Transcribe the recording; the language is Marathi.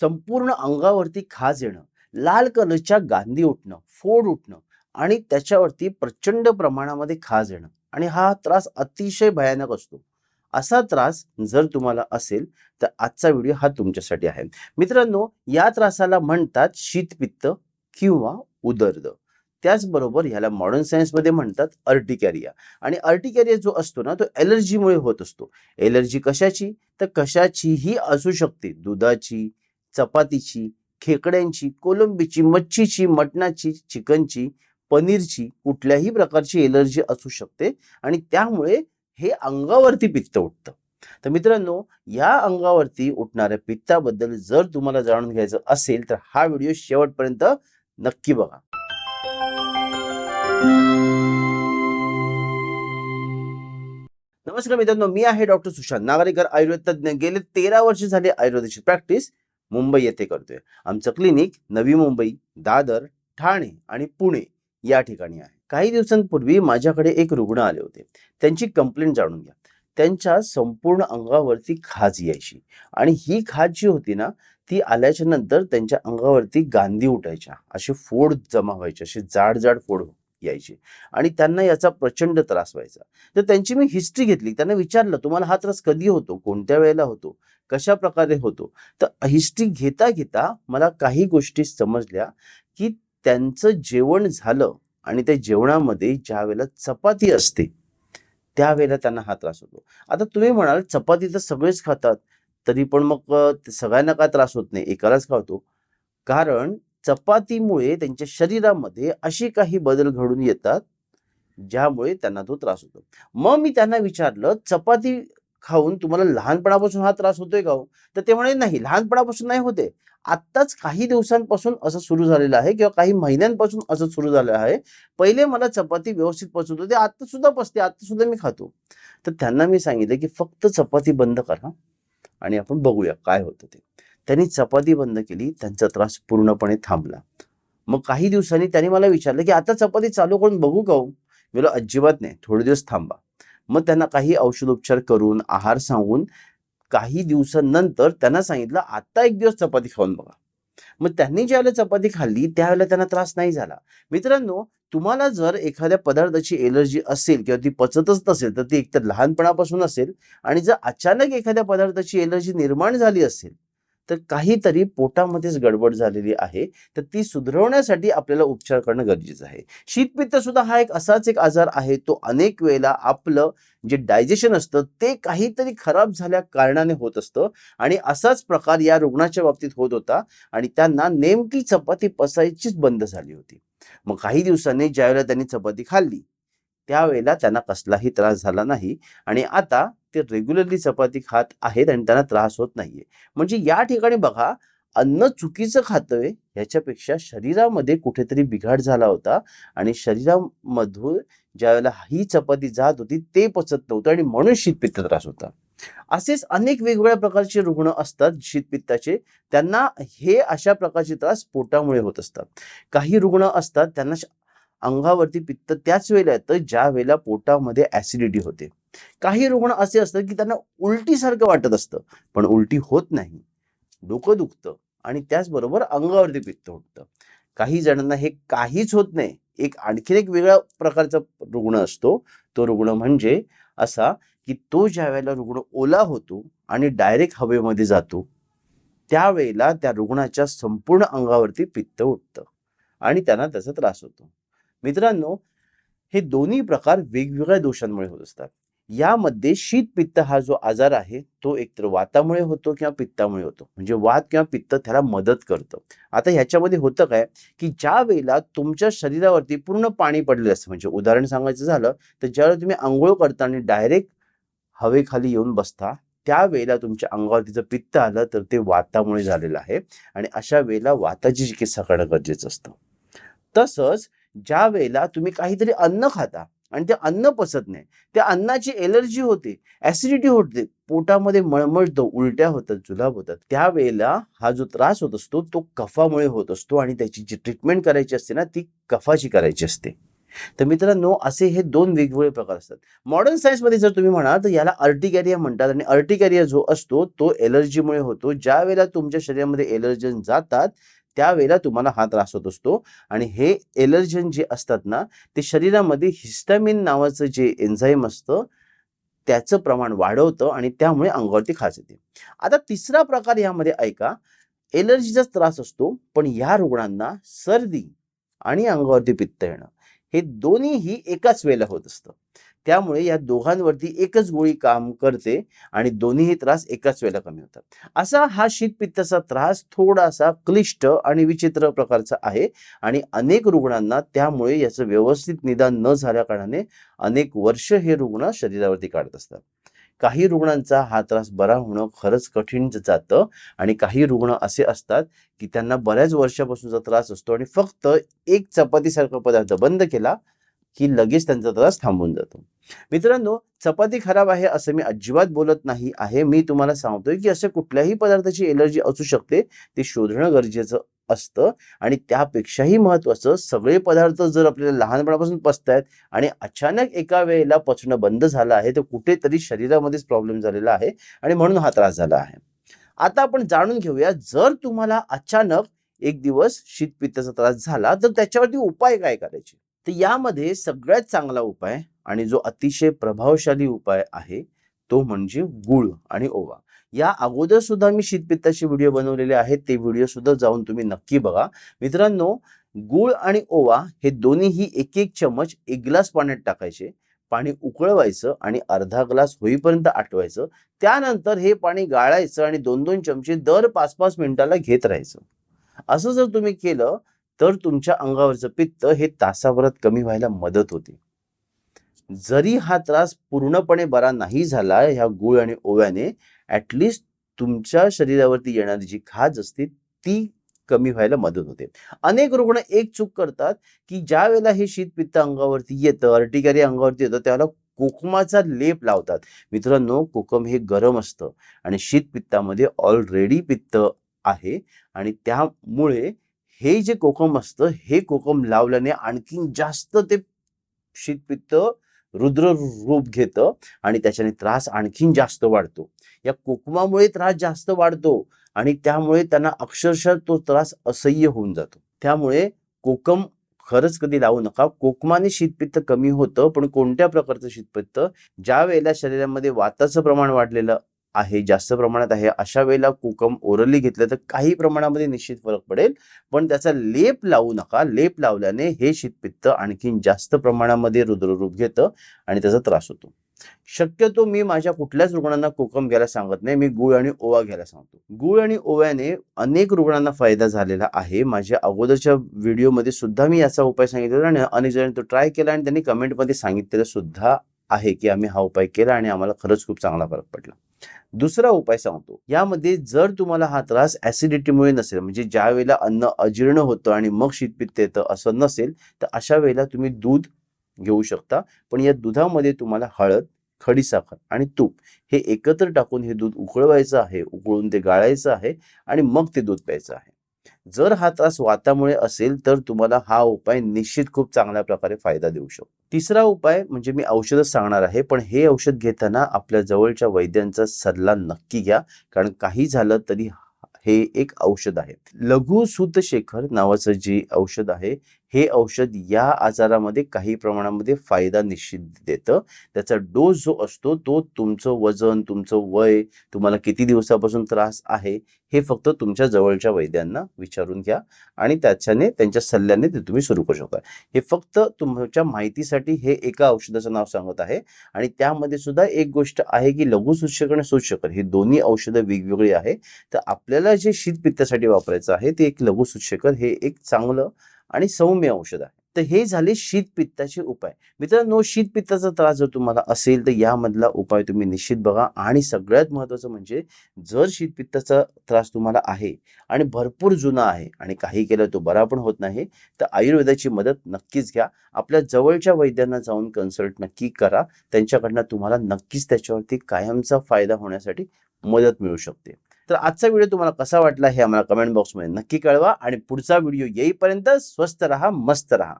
संपूर्ण अंगावरती खाज येणं लाल कलरच्या गांधी उठणं फोड उठणं आणि त्याच्यावरती प्रचंड प्रमाणामध्ये खाज येणं. आणि हा त्रास अतिशय भयानक असतो. असा त्रास जर तुम्हाला असेल तर आजचा व्हिडिओ हा तुमच्यासाठी आहे. मित्रांनो या त्रासाला म्हणतात शीतपित्त किंवा उदर्द. त्याचबरोबर ह्याला मॉडर्न सायन्समध्ये म्हणतात अर्टिकॅरिया आणि अर्टिकॅरिया जो असतो ना तो एलर्जीमुळे होत असतो. एलर्जी कशाची? तर कशाचीही असू शकते. दुधाची चपातीची खेकड्यांची कोलंबीची मच्छीची मटणाची चिकनची पनीरची कुठल्याही प्रकारची एलर्जी असू शकते आणि त्यामुळे हे अंगावरती पित्त उठतं. तर मित्रांनो या अंगावरती उठणाऱ्या पित्ताबद्दल जर तुम्हाला जाणून घ्यायचं असेल तर हा व्हिडिओ शेवटपर्यंत नक्की बघा. नमस्कार मित्रांनो मी आहे डॉक्टर सुशांत नागरिकर आयुर्वेद तज्ज्ञ. गेले तेरा वर्ष झाले आयुर्वेदाची प्रॅक्टिस मुंबई येथे करतोय. आमचं क्लिनिक नवी मुंबई दादर ठाणे आणि पुणे या ठिकाणी आहे. काही दिवसांपूर्वी माझ्याकडे एक रुग्ण आले होते. त्यांची कंप्लेंट जाणून घ्या. त्यांच्या संपूर्ण अंगावरती खाज यायची आणि ही खाज जी होती ना ती आल्याच्यानंतर त्यांच्या अंगावरती गांधी उठायच्या. असे फोड जमा व्हायचे असे जाड जाड फोड यायचे. आणि त्यांना याचा प्रचंड त्रास व्हायचा. तर त्यांची मी हिस्ट्री घेतली. त्यांना विचारलं तुम्हाला हा त्रास कधी होतो? कोणत्या वेळेला होतो? कशा प्रकारे होतो? तर हिस्ट्री घेता घेता मला काही गोष्टी समजल्या की त्यांचं जेवण झालं आणि त्या जेवणामध्ये ज्या वेळेला चपाती असते त्यावेळेला त्यांना हा त्रास होतो. आता तुम्ही म्हणाल चपाती तर सगळेच खातात तरी पण मग सगळ्यांना का त्रास होत नाही? एकालाच खावतो कारण चपातीमुळे त्यांच्या शरीरामध्ये असे काही बदल घडून येतात ज्यामुळे त्यांना तो त्रास होतो. मग मी त्यांना विचारलं चपाती खाऊन तुम्हाला लहानपणापासून हा त्रास होतोय का हो? तर ते म्हणे नाही लहानपणापासून नाही होते. आत्ताच काही दिवसांपासून असं सुरू झालेलं आहे किंवा काही महिन्यांपासून असं सुरू झालं आहे. पहिले मला चपाती व्यवस्थित पचवत होते आत्ता सुद्धा पचते आत्ता सुद्धा मी खातो. तर त्यांना मी सांगितलं की फक्त चपाती बंद करा आणि आपण बघूया काय होतं ते. त्यांनी चपाती बंद केली त्यांचा त्रास पूर्णपणे थांबला. मग काही दिवसांनी त्यांनी मला विचारलं की आता चपाती चालू करून बघू का हो? मी अजिबात नाही थोडे दिवस थांबा. मग त्यांना काही औषधोपचार करून आहार सांगून काही दिवसांनंतर त्यांना सांगितलं आता एक दिवस चपाती खाऊन बघा. मग त्यांनी ज्यावेळेला चपाती खाल्ली त्यावेळेला त्यांना त्रास नाही झाला. मित्रांनो तुम्हाला जर एखाद्या पदार्थाची एलर्जी असेल किंवा ती पचतच नसेल तर ती एकतर लहानपणापासून असेल आणि जर अचानक एखाद्या पदार्थाची एलर्जी निर्माण झाली असेल तर काहीतरी पोटामध्येच गडबड झालेली आहे तर ती सुधारवण्यासाठी आपल्याला उपचार करणं गरजेचं आहे. शीतपित्त सुद्धा हा एक असाच एक आजार आहे तो अनेक वेळेला आपलं जे डायजेशन असतं ते काहीतरी खराब झाल्या कारणाने होत असतं आणि असाच प्रकार या रुग्णाच्या बाबतीत होत होता आणि त्यांना नेमकी चपाती पसायचीच बंद झाली होती. मग काही दिवसांनी ज्यावेळेला त्यांनी चपाती खाल्ली त्यावेळेला त्यांना कसलाही त्रास झाला नाही आणि आता ते रेग्युलरली चपाती खात आहेत आणि त्यांना त्रास होत नाहीये. म्हणजे या ठिकाणी बघा अन्न चुकीचं खातोय ह्याच्यापेक्षा शरीरामध्ये कुठेतरी बिघाड झाला होता आणि शरीरामधून ज्यावेळेला ही चपाती जात होती ते पचत नव्हतं आणि म्हणून शीतपित्त त्रास होता. असेच अनेक वेगवेगळ्या प्रकारचे रुग्ण असतात शीतपित्ताचे त्यांना हे अशा प्रकारचे त्रास पोटामुळे होत असतात. काही रुग्ण असतात त्यांना अंगावरती पित्त त्याच वेळेला येतं ज्या वेळेला पोटामध्ये ऍसिडिटी होते. काही रुग्ण असे असतात की त्यांना उलटीसारखं वाटत असतं पण उलटी होत नाही. डोकं दुखतं आणि त्याचबरोबर अंगावरती पित्त उठतं. काही जणांना हे काहीच होत नाही. एक आणखीन एक वेगळ्या प्रकारचा रुग्ण असतो. तो रुग्ण म्हणजे असा की तो ज्या वेळेला रुग्ण ओला होतो आणि डायरेक्ट हवेमध्ये जातो त्यावेळेला त्या रुग्णाच्या संपूर्ण अंगावरती पित्त उठतं आणि त्यांना त्याचा त्रास होतो. मित्रांनो हे दोन्ही प्रकार वेगवेगळ्या दोषांमुळे होत असतात. यामध्ये शीतपित्त हा जो आजार आहे तो एकतर वातामुळे होतो किंवा पित्तामुळे होतो. म्हणजे वात किंवा पित्त त्याला मदत करतं. आता ह्याच्यामध्ये होतं काय की ज्या वेळेला तुमच्या शरीरावरती पूर्ण पाणी पडलेलं असतं म्हणजे उदाहरण सांगायचं झालं तर ज्यावेळेला तुम्ही आंघोळ करता आणि डायरेक्ट हवेखाली येऊन बसता त्यावेळेला तुमच्या अंगावरती जर पित्त आलं तर ते वातामुळे झालेलं आहे. आणि अशा वेळेला वाताची चिकित्सा करणं गरजेचं असतं. तसंच ज्या वेळेला तुम्ही काहीतरी अन्न खाता आणि ते अन्न पचत नाही त्या अन्नाची एलर्जी होते ऍसिडिटी होते पोटामध्ये मळमळतं उलट्या होतात जुलाब होतात त्यावेळेला हा जो त्रास होत असतो तो कफामुळे होत असतो आणि त्याची जी ट्रीटमेंट करायची असते ना ती कफाची करायची असते. तर मित्रांनो असे हे दोन वेगवेगळे प्रकार असतात. मॉडर्न सायन्समध्ये जर तुम्ही म्हणाल तर याला अर्टिकॅरिया म्हणतात आणि अर्टिकॅरिया जो असतो तो एलर्जीमुळे होतो. ज्या वेळेला तुमच्या शरीरामध्ये एलर्जन जातात त्यावेळेला तुम्हाला हा त्रास होत असतो. आणि हे एलर्जन जे असतात ना ते शरीरामध्ये हिस्टामिन नावाचं जे एन्झाईम असतं त्याचं प्रमाण वाढवतं आणि त्यामुळे अंगावरती खाज येते. आता तिसरा प्रकार यामध्ये ऐका. एलर्जीचाच त्रास असतो पण या रुग्णांना सर्दी आणि अंगावरती पित्त येणं. हे दोन्हीही एकाच वेळेला होत असतं. त्यामुळे या दोघांवरती एकच गोळी काम करते आणि दोन्हीही त्रास एकाच वेळेला कमी होतात. असा हा शीतपित्ताचा त्रास थोडासा क्लिष्ट आणि विचित्र प्रकारचा आहे आणि अनेक रुग्णांना त्यामुळे याचं व्यवस्थित निदान न झाल्या कारणाने अनेक वर्ष हे रुग्ण शरीरावरती काढत असतात. काही रुग्णांचा हा त्रास बरा होणं खरंच कठीण जातं आणि काही रुग्ण असे असतात की त्यांना बऱ्याच वर्षापासूनचा त्रास असतो आणि फक्त एक चपातीसारखा पदार्थ बंद केला की लगेच त्यांचा त्रास थांबून जातो. मित्रांनो चपाती खराब आहे असं मी अजिबात बोलत नाही आहे. मी तुम्हाला सांगतोय की असे कुठल्याही पदार्थाची एलर्जी असू शकते. ते शोधणं गरजेचं असतं. आणि त्यापेक्षाही महत्वाचं सगळे पदार्थ जर आपल्याला लहानपणापासून पचतायत आणि अचानक एका वेळेला पचणं बंद झालं आहे तर कुठेतरी शरीरामध्येच प्रॉब्लेम झालेला आहे आणि म्हणून हा त्रास झाला आहे. आता आपण जाणून घेऊया जर तुम्हाला अचानक एक दिवस शीतपित्ताचा त्रास झाला तर त्याच्यावरती उपाय काय करायचे? तर यामध्ये सगळ्यात चांगला उपाय आणि जो अतिशय प्रभावशाली उपाय आहे तो म्हणजे गुळ आणि ओवा. या अगोदर सुद्धा मी शीतपित्ताचे व्हिडिओ बनवलेले आहेत ते व्हिडिओ सुद्धा जाऊन तुम्ही नक्की बघा. मित्रांनो गुळ आणि ओवा हे दोन्हीही एक एक चमच एक ग्लास पाण्यात टाकायचे पाणी उकळवायचं आणि अर्धा ग्लास होईपर्यंत आटवायचं. त्यानंतर हे पाणी गाळायचं आणि दोन दोन चमचे दर पाच पाच मिनिटाला घेत राहायचं. असं जर तुम्ही केलं तर तुमच्या अंगावरचं पित्त हे तासाभरात कमी व्हायला मदत होते. जरी हा त्रास पूर्णपणे बरा नाही झाला ह्या गुळ आणि ओव्याने ॲटलिस्ट तुमच्या शरीरावरती येणारी जी खाज असते ती कमी व्हायला मदत होते. अनेक रुग्ण एक चूक करतात की ज्या वेळेला हे शीतपित्त अंगावरती येतं अर्टिकारी अंगावरती येतं त्यावेळेला कोकमाचा लेप लावतात. मित्रांनो कोकम हे गरम असतं आणि शीतपित्तामध्ये ऑलरेडी पित्त आहे आणि त्यामुळे हे जे कोकम असतं हे कोकम लावल्याने आणखीन जास्त ते शीतपित्त रुद्र रूप घेतं आणि त्याच्याने त्रास आणखीन जास्त वाढतो. या कोकमामुळे त्रास जास्त वाढतो आणि त्यामुळे त्यांना अक्षरशः तो त्रास असह्य होऊन जातो. त्यामुळे कोकम खरंच कधी लावू नका. कोकमाने शीतपित्त कमी होतं पण कोणत्या प्रकारचं शीतपित्त? ज्या वेळेला शरीरामध्ये वाताचं प्रमाण वाढलेलं आहे जास्त प्रमाणात आहे. अशा वेळेला कोकम ओरली घेतलं तर काही प्रमाणामध्ये निश्चित फरक पडेल. पण त्याचा लेप लावू नका. लेप लावल्याने हे शीतपित्त आणखीन जास्त प्रमाणामध्ये रुद्ररूप घेतं आणि त्याचा त्रास होतो. शक्यतो मी माझ्या कुठल्याच रुग्णांना कोकम घ्यायला सांगत नाही. मी गुळ आणि ओवा घ्यायला सांगतो. गुळ आणि ओव्याने अनेक रुग्णांना फायदा झालेला आहे. माझ्या अगोदरच्या व्हिडिओमध्ये सुद्धा मी याचा उपाय सांगितलेला आणि अनेक जणांनी तो ट्राय केला आणि त्यांनी कमेंटमध्ये सांगितलेलं सुद्धा आहे की आम्ही हा उपाय केला आणि आम्हाला खरंच खूप चांगला फरक पडला. दुसरा उपाय सांगतो. यामध्ये जर तुम्हाला हा त्रास ऍसिडिटीमुळे नसेल म्हणजे ज्या वेळेला अन्न अजीर्ण होतं आणि मग शीतपित्त येतं असं नसेल तर अशा वेळेला तुम्ही दूध घेऊ शकता. पण या दुधामध्ये तुम्हाला हळद खडीसाखर आणि तूप हे एकत्र टाकून हे दूध उकळवायचं आहे उकळून ते गाळायचं आहे आणि मग ते दूध प्यायचं आहे. जर हा त्रास वातामुळे असेल तर तुम्हाला हा उपाय निश्चित खूप चांगल्या प्रकारे फायदा देऊ शकतो. तिसरा उपाय म्हणजे मी औषधच सांगणार आहे पण हे औषध घेताना आपल्या जवळच्या वैद्यांचा सल्ला नक्की घ्या कारण काही झालं तरी हे एक औषध आहे. लघु शेखर नावाचं जे औषध आहे हे औषध या आजारामध्ये काही प्रमाणामध्ये फायदा निश्चित देतं. त्याचा डोस जो असतो तो तुमचं वजन तुमचं वय तुम्हाला किती दिवसापासून त्रास आहे हे फक्त तुमच्या जवळच्या वैद्यांना विचारून घ्या आणि त्याच्याने त्यांच्या सल्ल्याने ते तुम्ही सुरू करू शकता. हे फक्त तुमच्या माहितीसाठी हे एका औषधाचं नाव सांगत आहे आणि त्यामध्ये सुद्धा एक गोष्ट आहे की लघु सूचक आणि सूचकर ही दोन्ही औषधं वेगवेगळी आहे. तर आपल्याला जे शीतपित्तासाठी वापरायचं आहे ते एक लघु सूचकर हे एक चांगलं आणि सौम्य औषध आहे तर हे झाले शीतपित्ताचे उपाय. मित्रांनो शीतपित्ताचा त्रास जर तुम्हाला असेल तर यामधला उपाय तुम्ही निश्चित बघा. आणि सगळ्यात महत्वाचं म्हणजे जर शीतपित्ताचा त्रास तुम्हाला आहे आणि भरपूर जुना आहे आणि काही केलं तो बरा पण होत नाही तर आयुर्वेदाची मदत नक्कीच घ्या. आपल्या जवळच्या वैद्यांना जाऊन कन्सल्ट नक्की करा. त्यांच्याकडनं तुम्हाला नक्कीच त्याच्यावरती कायमचा फायदा होण्यासाठी मदत मिळू शकते. तर आजचा व्हिडिओ तुम्हाला कसा वाटला हे आम्हाला कमेंट बॉक्समध्ये नक्की कळवा आणि पुढचा व्हिडिओ येईपर्यंत स्वस्त रहा मस्त रहा.